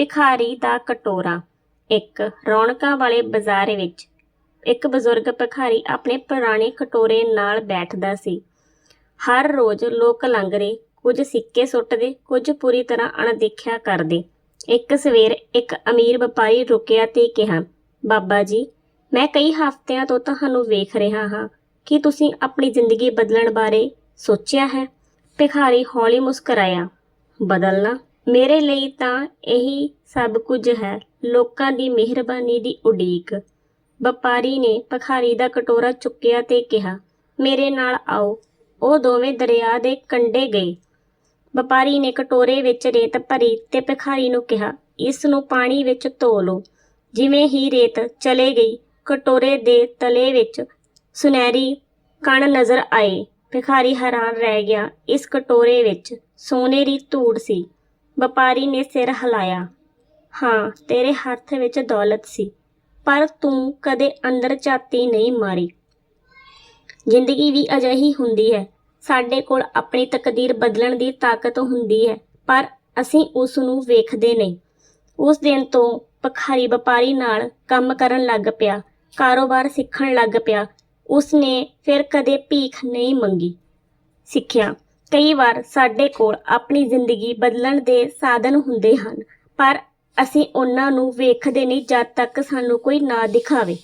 ਭਿਖਾਰੀ ਦਾ ਕਟੋਰਾ। ਇੱਕ ਰੌਣਕਾਂ ਵਾਲੇ ਬਾਜ਼ਾਰ ਵਿੱਚ ਇੱਕ ਬਜ਼ੁਰਗ ਭਿਖਾਰੀ ਆਪਣੇ ਪੁਰਾਣੇ ਕਟੋਰੇ ਨਾਲ ਬੈਠਦਾ ਸੀ। ਹਰ ਰੋਜ਼ ਲੋਕ ਲੰਗਰੇ ਕੁਝ ਸਿੱਕੇ ਸੁੱਟਦੇ, ਕੁਝ ਪੂਰੀ ਤਰ੍ਹਾਂ ਅਣਦੇਖਿਆ ਕਰਦੇ। ਇੱਕ ਸਵੇਰ ਇੱਕ ਅਮੀਰ ਵਪਾਰੀ ਰੁਕਿਆ ਤੇ ਕਿਹਾ, ਬਾਬਾ ਜੀ, ਮੈਂ ਕਈ ਹਫ਼ਤਿਆਂ ਤੋਂ ਤੁਹਾਨੂੰ ਵੇਖ ਰਿਹਾ ਹਾਂ। ਕੀ ਤੁਸੀਂ ਆਪਣੀ ਜ਼ਿੰਦਗੀ ਬਦਲਣ ਬਾਰੇ ਸੋਚਿਆ ਹੈ? ਭਿਖਾਰੀ ਹੌਲੀ ਮੁਸਕਰਾਇਆ, ਬਦਲਣਾ। ਮੇਰੇ ਲਈ ਤਾਂ ਇਹੀ ਸਭ ਕੁਝ ਹੈ। ਲੋਕਾਂ ਦੀ ਮਿਹਰਬਾਨੀ ਦੀ ਉਡੀਕ। ਵਪਾਰੀ ਨੇ ਭਿਖਾਰੀ ਦਾ ਕਟੋਰਾ ਚੁੱਕਿਆ ਤੇ ਕਿਹਾ, ਮੇਰੇ ਨਾਲ ਆਓ। ਉਹ ਦੋਵੇਂ ਦਰਿਆ ਦੇ ਕੰਢੇ ਗਏ। ਵਪਾਰੀ ਨੇ ਕਟੋਰੇ ਵਿੱਚ ਰੇਤ ਭਰੀ ਤੇ ਭਿਖਾਰੀ ਨੂੰ ਕਿਹਾ, ਇਸ ਨੂੰ ਪਾਣੀ ਵਿੱਚ ਧੋ ਲਓ। ਜਿਵੇਂ ਹੀ ਰੇਤ ਚਲੇ ਗਈ, ਕਟੋਰੇ ਦੇ ਤਲੇ ਵਿੱਚ ਸੁਨਹਿਰੀ ਕਣ ਨਜ਼ਰ ਆਏ। ਭਿਖਾਰੀ ਹੈਰਾਨ ਰਹਿ ਗਿਆ। ਇਸ ਕਟੋਰੇ ਵਿੱਚ ਸੋਨੇ ਦੀ ਧੂੜ ਸੀ। ਵਪਾਰੀ ਨੇ ਸਿਰ ਹਿਲਾਇਆ। ਹਾਂ, ਤੇਰੇ ਹੱਥ ਵਿੱਚ ਦੌਲਤ ਸੀ, ਪਰ ਤੂੰ ਕਦੇ ਅੰਦਰ ਝਾਤੀ ਨਹੀਂ ਮਾਰੀ। ਜ਼ਿੰਦਗੀ ਵੀ ਅਜਿਹੀ ਹੁੰਦੀ ਹੈ, ਸਾਡੇ ਕੋਲ ਆਪਣੀ ਤਕਦੀਰ ਬਦਲਣ ਦੀ ਤਾਕਤ ਹੁੰਦੀ ਹੈ, ਪਰ ਅਸੀਂ ਉਸ ਨੂੰ ਵੇਖਦੇ ਨਹੀਂ। ਉਸ ਦਿਨ ਤੋਂ ਭਿਖਾਰੀ ਵਪਾਰੀ ਨਾਲ ਕੰਮ ਕਰਨ ਲੱਗ ਪਿਆ, ਕਾਰੋਬਾਰ ਸਿੱਖਣ ਲੱਗ ਪਿਆ। ਉਸ ਨੇ ਫਿਰ ਕਦੇ ਭੀਖ ਨਹੀਂ ਮੰਗੀ। ਸਿੱਖਿਆ ਕਈ ਵਾਰ ਸਾਡੇ ਕੋਲ ਆਪਣੀ ਜ਼ਿੰਦਗੀ ਬਦਲਣ ਦੇ ਸਾਧਨ ਹੁੰਦੇ ਹਨ, ਪਰ ਅਸੀਂ ਉਹਨਾਂ ਨੂੰ ਵੇਖਦੇ ਨਹੀਂ ਜਦ ਤੱਕ ਸਾਨੂੰ ਕੋਈ ਨਾ ਦਿਖਾਵੇ।